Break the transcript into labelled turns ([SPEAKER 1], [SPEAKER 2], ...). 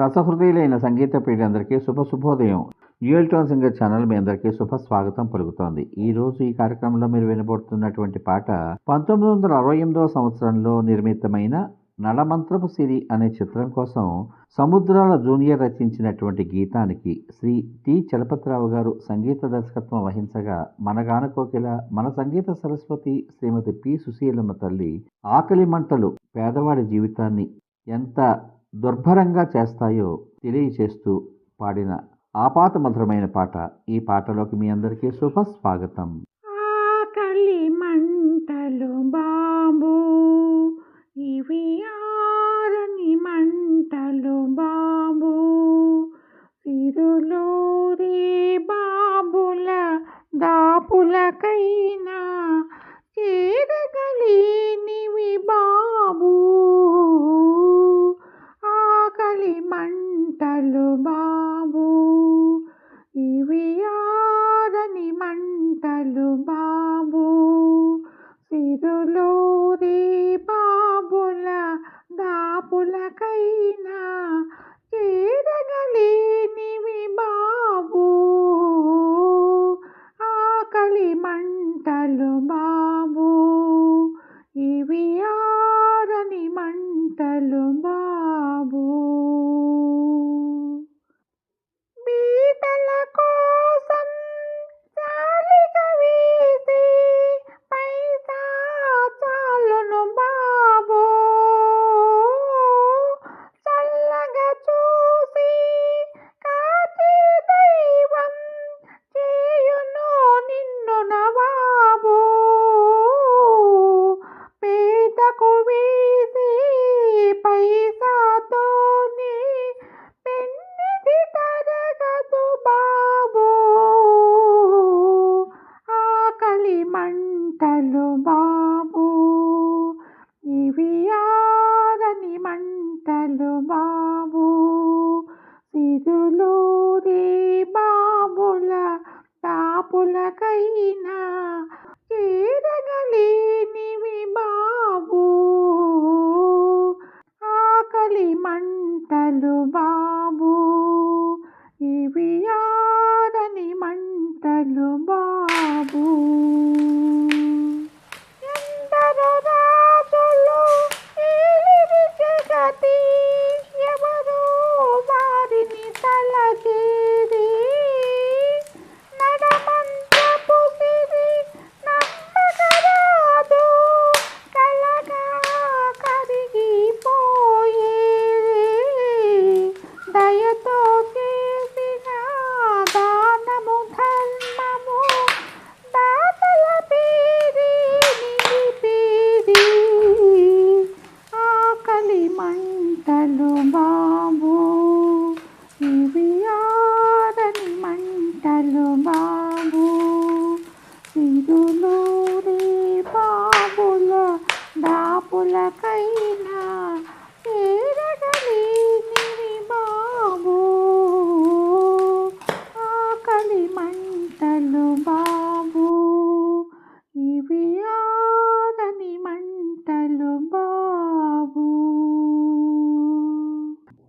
[SPEAKER 1] రసహృదయులైన సంగీత ప్రియులందరికీ శుభ శుభోదయం. డ్యూయల్ టోన్ సింగర్ ఛానల్ మీ అందరికీ శుభ స్వాగతం పలుకుతోంది. ఈ రోజు ఈ కార్యక్రమంలో మీరు వినబడుతున్నటువంటి పాట పంతొమ్మిది వందల అరవై ఎనిమిదవ సంవత్సరంలో నిర్మితమైన నడమంత్రపు సిరి అనే చిత్రం కోసం సముద్రాల జూనియర్ రచించినటువంటి గీతానికి శ్రీ టి. చలపతిరావు గారు సంగీత దర్శకత్వం వహించగా మన గానకోకిల మన సంగీత సరస్వతి శ్రీమతి పి. సుశీలమ్మ తల్లి ఆకలి మంటలు పేదవాడి జీవితాన్ని ఎంత దుర్భరంగా చేస్తాయో తెలియచేస్తూ పాడిన ఆపాత మధురమైన పాట ఈ పాటలోకి మీ అందరికీ శుభ స్వాగతం.
[SPEAKER 2] ఆకలి మంటలు బాబు ఇవి ఆరని మంటలు బాబు సిరులూరి బాబుల దాపులకైనా సిరులూరి బాబుల దాపులకైనా చేరగలే పాపులకైనా చేరగలేనివి బాబు. ఆకలి మంటలు బాబు. ఇవి ఆరని మంటలు బాబు. ఎందరో రాజులు జగతి మంటలు బాబు